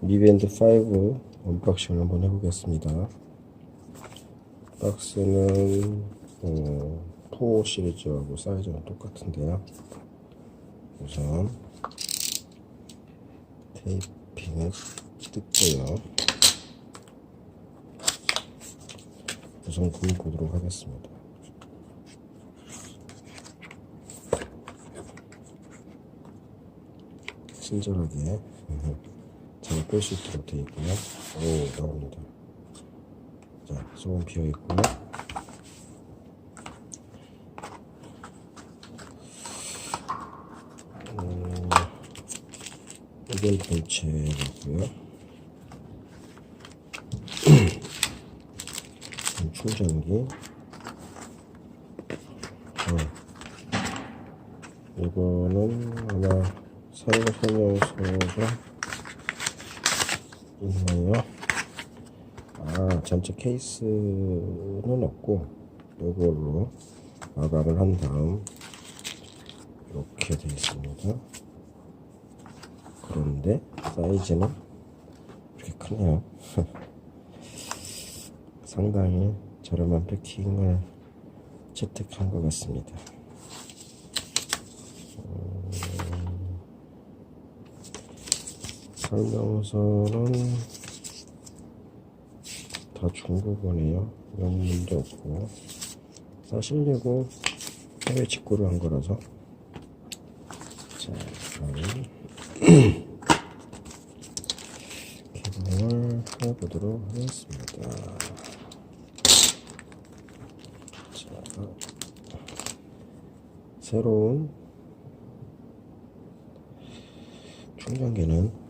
미밴드 5 언박싱을 한번 해보겠습니다. 박스는 어, 4 시리즈하고 사이즈는 똑같은데요. 우선 테이핑을 뜯고요. 우선 금 보도록 하겠습니다. 친절하게 잘뺄수 있도록 되어 있고요. 오 나옵니다. 자 소금 비어 있고요. 음, 이건 본체이고요. 충전기. 어. 이거는 아마 사용 설명서가 있네요. 아, 전체 케이스는 없고 이걸로 마감을 한 다음 이렇게 되어 있습니다. 그런데 사이즈는 이렇게 크네요. 상당히 저렴한 패킹을 채택한 것 같습니다. 설명서는 다 중국어네요. 영문도 없고 사실 이거 해외 직구를 한 거라서 자 그럼 개봉을 해보도록 하겠습니다. 자 새로운 충전기는 어,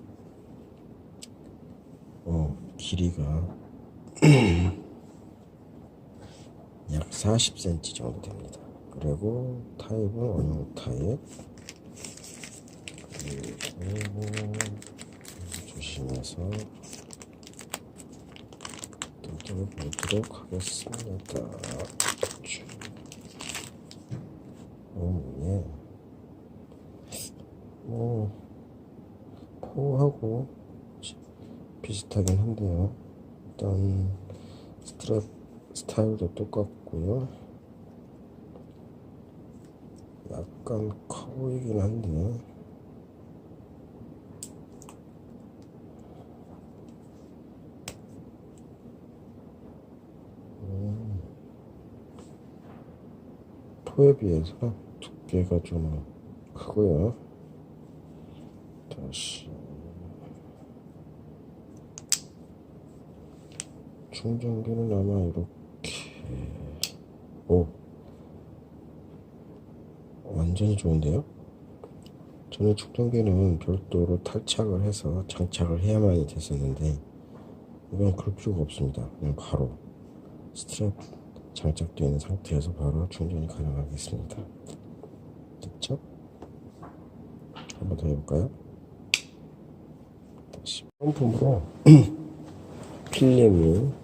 길이가 약 40cm 정도 됩니다. 그리고 타입은 원형 타입. 그리고 조심해서 뜯어보도록 하겠습니다. 오, 예. 뭐, 포하고 비슷하긴 한데요. 일단 스트랩 스타일도 똑같고요. 약간 커 보이긴 한데 음, 포에 비해서 두께가 좀 크고요. 다시 충전기는 아마 이렇게 오 완전히 좋은데요? 저는 충전기는 별도로 탈착을 해서 장착을 해야만이 됐었는데 이건 그럴 필요가 없습니다. 그냥 바로 스트랩 장착되어 있는 상태에서 바로 충전이 가능하겠습니다. 됐죠? 한번 더 해볼까요? 다시 펌프로 필름이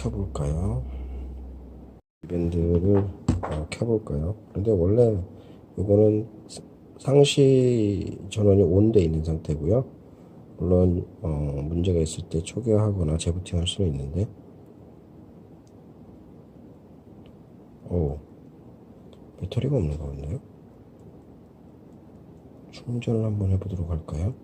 켜볼까요? 밴드를 어, 켜볼까요? 근데 원래 이거는 상시 전원이 온돼 있는 상태고요. 물론 어, 문제가 있을 때 초기화하거나 재부팅할 수는 있는데, 오 배터리가 없는 것 같네요. 충전을 한번 해보도록 할까요?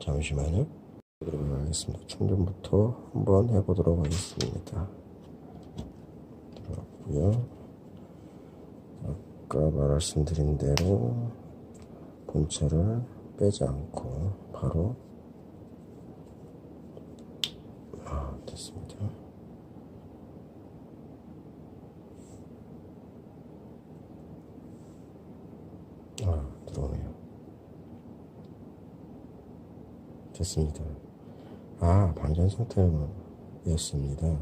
잠시만요. 해보도록 하겠습니다. 충전부터 한번 해보도록 하겠습니다. 들어갔고요. 아까 말씀드린 대로 본체를 빼지 않고 바로 아, 됐습니다. 아, 들어오네요. 됐습니다. 아, 방전 상태였습니다.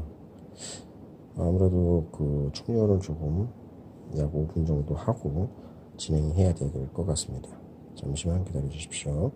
아무래도 그 충전을 조금 약 5분 정도 하고 진행해야 될 것 같습니다. 잠시만 기다려 주십시오.